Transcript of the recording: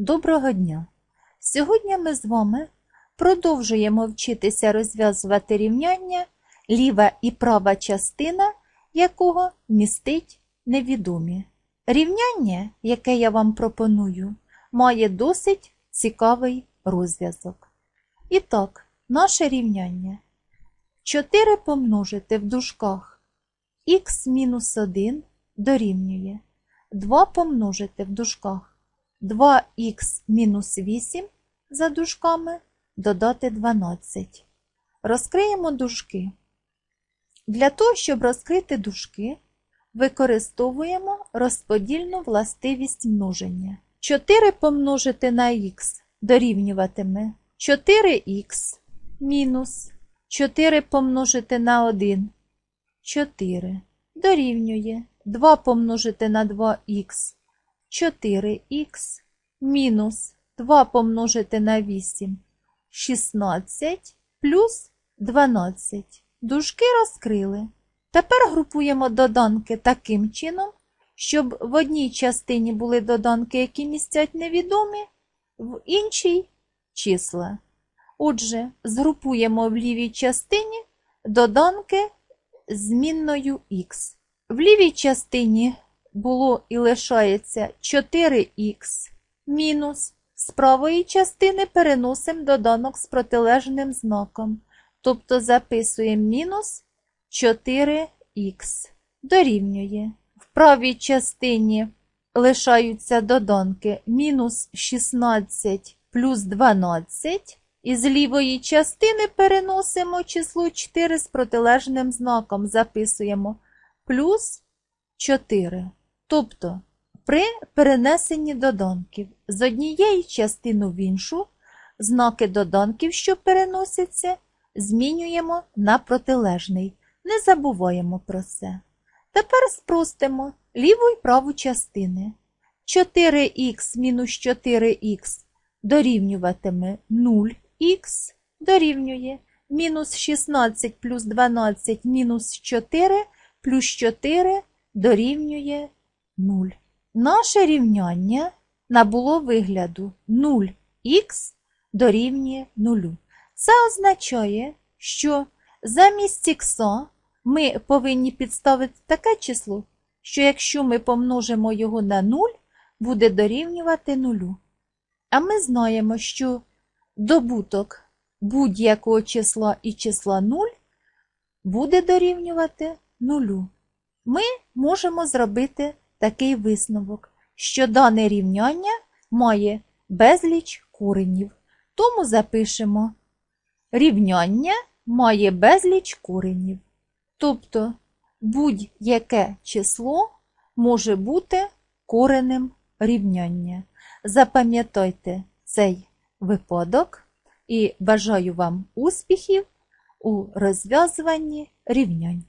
Доброго дня! Сьогодні ми з вами продовжуємо вчитися розв'язувати рівняння, ліва і права частина якого містить невідомі. Рівняння, яке я вам пропоную, має досить цікавий розв'язок. І так, наше рівняння 4 помножити в дужках х-1 дорівнює 2 помножити в дужках 2х мінус 8 за дужками додати 12. Розкриємо дужки. Для того, щоб розкрити дужки, використовуємо розподільну властивість множення. 4 помножити на х дорівнюватиме 4х мінус 4 помножити на 1 4 дорівнює 2 помножити на 2х 4х мінус 2 помножити на 8 16 плюс 12. Дужки розкрили. Тепер групуємо доданки таким чином, щоб в одній частині були доданки, які містять невідомі, в іншій числа. Отже, згрупуємо в лівій частині доданки змінною х. В лівій частині було і лишається 4х мінус. З правої частини переносимо доданок з протилежним знаком. Тобто записуємо мінус 4х дорівнює. В правій частині лишаються доданки мінус 16 плюс 12. І з лівої частини переносимо число 4 з протилежним знаком. Записуємо плюс 4. Тобто при перенесенні доданків з однієї частини в іншу знаки доданків, що переносяться, змінюємо на протилежний. Не забуваємо про це. Тепер спростимо ліву і праву частини. 4х мінус 4х дорівнюватиме 0х дорівнює мінус 16 плюс 12 мінус 4 плюс 4 дорівнює 0. Наше рівняння набуло вигляду 0х дорівнює 0. Це означає, що замість х ми повинні підставити таке число, що якщо ми помножимо його на 0, буде дорівнювати 0. А ми знаємо, що добуток будь-якого числа і числа 0 буде дорівнювати 0. Ми можемо зробити такий висновок, що дане рівняння має безліч коренів. Тому запишемо рівняння має безліч коренів. Тобто будь-яке число може бути коренем рівняння. Запам'ятайте цей випадок і бажаю вам успіхів у розв'язуванні рівнянь.